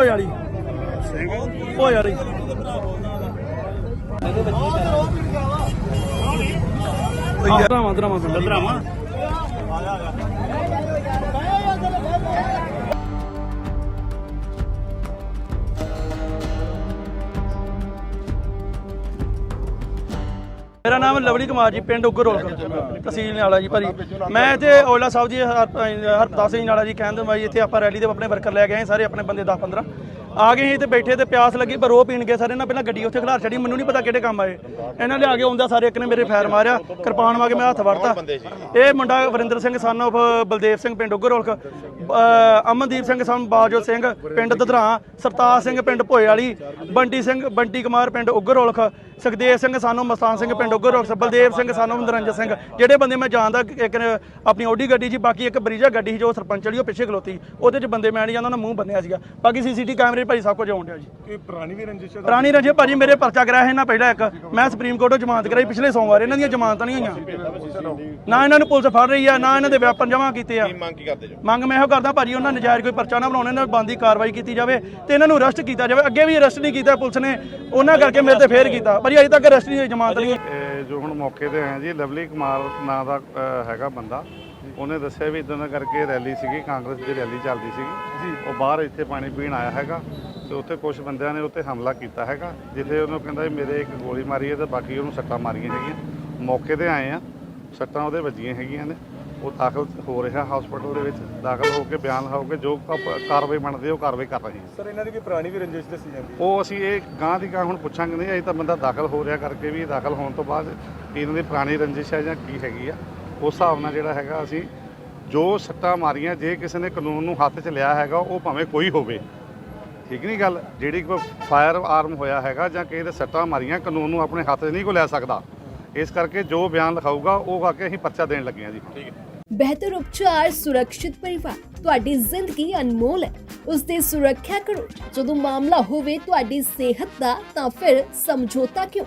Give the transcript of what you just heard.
ਭੋਏ ਵਾਲੀ। ਭੋਏ ਵਾਲੀ। ਦਰਾਮਾ ਦਰਾਮਾ ਪਿੰਡ ਮੇਰਾ ਨਾਮ ਲਵਲੀ ਕੁਮਾਰ ਜੀ, ਪਿੰਡ ਉਗਰੋਲ ਤਹਿਸੀਲ ਨਾਲਾ ਜੀ ਭਾਜੀ। ਮੈਂ ਇੱਥੇ ਔਲਾ ਸਾਹਿਬ ਜੀ ਹਰਪ੍ਰਤਾਪ ਸਿੰਘ ਨਾਲਾ ਜੀ ਕਹਿੰਦੇ ਬਾਈ, ਇੱਥੇ ਆਪਾਂ ਰੈਲੀ ਦੇ ਆਪਣੇ ਵਰਕਰ ਲੈ ਕੇ ਆਏ, ਸਾਰੇ ਆਪਣੇ ਬੰਦੇ 10 15 ਆ ਗਏ ਸੀ ਤੇ ਬੈਠੇ ਤੇ ਪਿਆਸ ਲੱਗੀ, ਪਰ ਉਹ ਪੀਣ ਗਏ ਸਾਰੇ। ਨਾ ਪਹਿਲਾਂ ਗੱਡੀ ਉੱਥੇ ਖਲਾਰ ਛੜੀ ਮੈਨੂੰ ਨਹੀਂ ਪਤਾ ਕਿਹੜੇ ਕੰਮ ਆਏ। ਇਹਨਾਂ ਲਿਆ ਕੇ ਆਉਂਦਾ ਸਾਰੇ, ਇੱਕ ਨੇ ਮੇਰੇ ਫੈਰ ਮਾਰਿਆ, ਕਿਰਪਾਨ ਵਾ ਕੇ ਮੈਂ ਹੱਥ ਵੜਤਾ ਇਹ ਮੁੰਡਾ ਵਰਿੰਦਰ ਸਿੰਘ ਸਨ of ਬਲਦੇਵ ਸਿੰਘ, ਪਿੰਡ ਉਗਰੋਲਕ ਅਮਨਦੀਪ ਸਿੰਘ ਸਨ ਬਾਜੋ ਸਿੰਘ, ਪਿੰਡ ਦਧਰਾ, ਸਰਤਾਜ ਸਿੰਘ, ਪਿੰਡ ਭੋਏ ਵਾਲੀ, ਬੰਟੀ ਸਿੰਘ, ਬੰਟੀ ਕੁਮਾਰ, ਪਿੰਡ ਉਗਰੋਲਖ। ਸੁਖਦੇਵ ਸਿੰਘ ਸਾਨੂੰ ਮਸਤਾਨ ਸਿੰਘ, ਪਿੰਡ ਉਗਰੋਲਖ। ਬਲਦੇਵ ਸਿੰਘ ਸਾਨੂੰ ਨਰਿੰਦਰ ਸਿੰਘ। ਜਿਹੜੇ ਬੰਦੇ ਮੈਂ ਜਾਣਦਾ, ਇੱਕ ਨੇ ਆਪਣੀ ਓਡੀ ਗੱਡੀ ਸੀ ਬਾਕੀ ਇੱਕ ਬਰੀਜਾ ਗੱਡੀ ਸੀ, ਜੋ ਸਰਪੰਚ ਵਾਲੀ, ਉਹ ਪਿੱਛੇ ਖਲੋਤੀ। ਉਹਦੇ 'ਚ ਬੰਦੇ ਮੈਂ ਨਹੀਂ ਜਾਂਦਾ ਉਹਨਾਂ ਮੂੰਹ ਬੰਨਿਆ ਸੀਗਾ। ਬਾਕੀ ਸੀਸੀਟੀ ਕੈਮਰੇ ਭਾਈ ਸਭ ਕੁਝ ਆਉਣ ਡਿਆ ਜੀ। ਕੋਈ ਪੁਰਾਣੀ ਵੀ ਰੰਜਿਸ਼ ਹੈ ਰਾਣੀ ਰਜੇ ਭਾਜੀ ਮੇਰੇ ਪਰਚਾ ਕਰਾਇਆ ਇਹਨਾਂ ਪਹਿਲਾਂ ਇੱਕ। ਮੈਂ ਸੁਪਰੀਮ ਕੋਰਟੋਂ ਜ਼ਮਾਨਤ ਕਰਾਈ ਪਿਛਲੇ ਸੋਮਵਾਰ ਇਹਨਾਂ ਦੀਆਂ ਜ਼ਮਾਨਤਾਂ ਨਹੀਂ ਹੋਈਆਂ ਨਾ ਇਹਨਾਂ ਨੂੰ ਪੁਲਿਸ ਫੜ ਰਹੀ ਆ ਨਾ ਇਹਨਾਂ ਦੇ ਵਿਆਪਨ ਜਮ੍ਹਾਂ ਕੀਤੇ ਆ। ਮੰਗ ਕੀ ਕਰਦੇ ਜੋ? ਮੰਗ ਮੈਂ ਇਹੋ ਕਰਦਾ ਭਾਜੀ ਉਹਨਾਂ ਨਜਾਇਜ਼ ਕੋਈ ਪਰਚਾ ਨਾ ਬਣਾਉਣ ਇਹਨਾਂ ਨੂੰ ਬੰਦੀ ਕਾਰਵਾਈ ਕੀਤੀ ਜਾਵੇ ਤੇ ਇਹਨਾਂ ਨੂੰ ਅਰੈਸਟ ਕੀਤਾ ਜਾਵੇ। ਅੱਗੇ ਵੀ ਅਰੈਸਟ ਨਹੀਂ ਕੀਤਾ ਪੁਲਿਸ ਨੇ ਉਹਨਾਂ ਕਰਕੇ ਮੇਰੇ ਤੇ ਫੇਰ ਕੀਤਾ। ਭਾਜੀ ਅਜੇ ਤੱਕ ਅਰੈਸਟ ਨਹੀਂ ਹੋਈ ਜ਼ਮਾਨਤ ਨਹੀਂ ਜੋ ਹੁਣ ਮੌਕੇ ਤੇ ਆਏ ਜੀ ਲਵਲੀ ਕੁਮਾਰ ਨਾਂ ਦਾ ਹੈਗਾ ਬੰਦਾ। ਉਹਨੇ ਦੱਸਿਆ ਵੀ ਇਦਾਂ ਦਾ ਕਰਕੇ ਰੈਲੀ ਸੀਗੀ ਕਾਂਗਰਸ ਦੀ ਰੈਲੀ ਚੱਲਦੀ ਸੀਗੀ। ਉਹ ਬਾਹਰ ਇੱਥੇ ਪਾਣੀ ਪੀਣ ਆਇਆ ਹੈਗਾ ਤੇ ਉੱਥੇ ਕੁਝ ਬੰਦਿਆਂ ਨੇ ਉੱਤੇ ਹਮਲਾ ਕੀਤਾ ਹੈਗਾ ਜਿੱਥੇ ਉਹਨੂੰ ਕਹਿੰਦਾ ਵੀ ਮੇਰੇ ਇੱਕ ਗੋਲੀ ਮਾਰੀ ਹੈ ਤੇ ਬਾਕੀ ਉਹਨੂੰ ਸੱਟਾਂ ਮਾਰੀਆਂ ਹੈਗੀਆਂ। ਮੌਕੇ ਤੇ ਆਏ ਆ ਸੱਟਾਂ ਉਹਦੇ ਵੱਜੀਆਂ ਹੈਗੀਆਂ ਨੇ। ਉਹ ਦਾਖਲ ਹੋ ਰਿਹਾ ਹਸਪੀਟਲ ਦੇ ਵਿੱਚ ਦਾਖਲ ਹੋ ਕੇ ਬਿਆਨ ਲਿਖਾਓ ਕੇ ਜੋ ਕਾਰਵਾਈ ਬਣਦੀ ਹੈ ਉਹ ਕਾਰਵਾਈ ਕਰ ਰਹੇ ਹਾਂ। ਸਰ ਇਹਨਾਂ ਦੀ ਕੋਈ ਪੁਰਾਣੀ ਵੀ ਰੰਜਿਸ਼ ਦੱਸੀ ਜਾਂਦੀ ਉਹ ਅਸੀਂ ਇਹ ਗਾਂ ਦੀ ਗਾਂ ਹੁਣ ਪੁੱਛਾਂਗੇ ਨਹੀਂ ਅਜੇ ਤਾਂ ਬੰਦਾ ਦਾਖਲ ਹੋ ਰਿਹਾ ਕਰਕੇ ਵੀ ਦਾਖਲ ਹੋਣ ਤੋਂ ਬਾਅਦ ਵੀ ਇਹਨਾਂ ਦੀ ਪੁਰਾਣੀ ਰੰਜਿਸ਼ ਹੈ ਜਾਂ ਕੀ ਹੈਗੀ ਆ। ਉਸ ਹਿਸਾਬ ਨਾਲ ਜਿਹੜਾ ਹੈਗਾ ਅਸੀਂ ਜੋ ਸੱਟਾਂ ਮਾਰੀਆਂ ਜੇ ਕਿਸੇ ਨੇ ਕਾਨੂੰਨ ਨੂੰ ਹੱਥ 'ਚ ਲਿਆ ਹੈਗਾ ਉਹ ਭਾਵੇਂ ਕੋਈ ਹੋਵੇ। ਠੀਕ ਨਹੀਂ ਗੱਲ? ਜਿਹੜੀ ਕੋਈ ਫਾਇਰ ਆਰਮ ਹੋਇਆ ਹੈਗਾ ਜਾਂ ਕਿਸੇ ਦੇ ਸੱਟਾਂ ਮਾਰੀਆਂ ਕਾਨੂੰਨ ਨੂੰ ਆਪਣੇ ਹੱਥ 'ਚ ਨਹੀਂ ਕੋ ਲੈ ਸਕਦਾ। ਇਸ ਕਰਕੇ ਜੋ ਬਿਆਨ ਲਿਖਾਊਗਾ ਉਹ ਆ ਕੇ ਅਸੀਂ ਪਰਚਾ ਦੇਣ ਲੱਗੇ ਹਾਂ ਜੀ। ਬਿਹਤਰ ਉਪਚਾਰ ਸੁਰੱਖਿਅਤ ਪਰਿਵਾਰ ਤੁਹਾਡੀ ਜ਼ਿੰਦਗੀ ਅਨਮੋਲ ਹੈ। ਉਸ ਦੀ ਸੁਰੱਖਿਆ ਕਰੋ। ਜਦੋਂ ਮਾਮਲਾ ਹੋਵੇ ਤੁਹਾਡੀ ਸਿਹਤ ਦਾ ਤਾਂ ਫਿਰ ਸਮਝੌਤਾ ਕਿਉਂ?